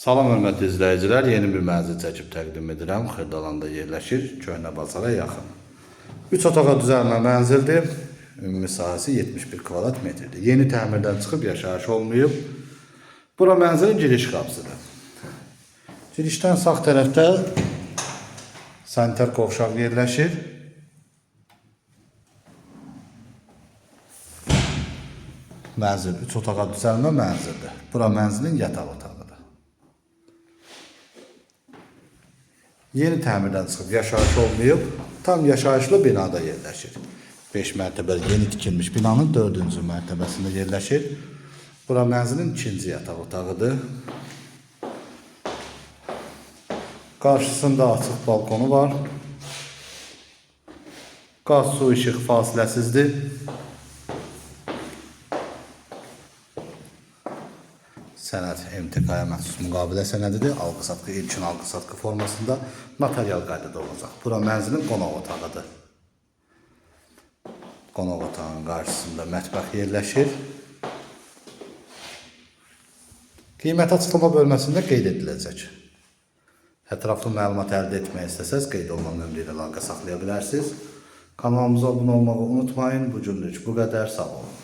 Salam hörmətli izləyicilər, yeni bir mənzil çəkib təqdim edirəm. Xırdalanda yerləşir, Köhnə bazara yaxın. 3 otağa düzəlmə mənzildir. Ümumi sahəsi 71 kvadrat metrdir. Yeni təmirdən çıxıb yaşayış olmayıb. Bura mənzilin giriş qapısıdır. Girişdən sağ tərəfdə sanitar qovşaq yerləşir. Mənzil 3 otağa düzəlmə mənzildir. Bura mənzilin yataq otağıdır. Yeni təmirdən çıxıb yaşayış olmayıb, tam yaşayışlı binada yerləşir. 5 mərtəbəli yeni tikilmiş binanın 4-cü mərtəbəsində yerləşir. Bura mənzilin ikinci yataq otağıdır. Qarşısında açıq balkonu var. Qaz, su, işıq fasiləsizdir. Sənəd MTK-ya məxsus müqavilə sənədidir. Alqı-satqı, ilkin alqı-satqı formasında notarial qaydada olacaq. Bura mənzilin qonaq otağıdır. Qonaq otağının qarşısında mətbəx yerləşir. Qiymət açıqlama bölməsində qeyd ediləcək. Ətraflı məlumat əldə etmək istəsəz qeyd olunan nömrə ilə əlaqə saxlaya bilərsiniz. Kanalımıza abunə olmağı unutmayın. Bu günlük bu qədər. Sağ olun.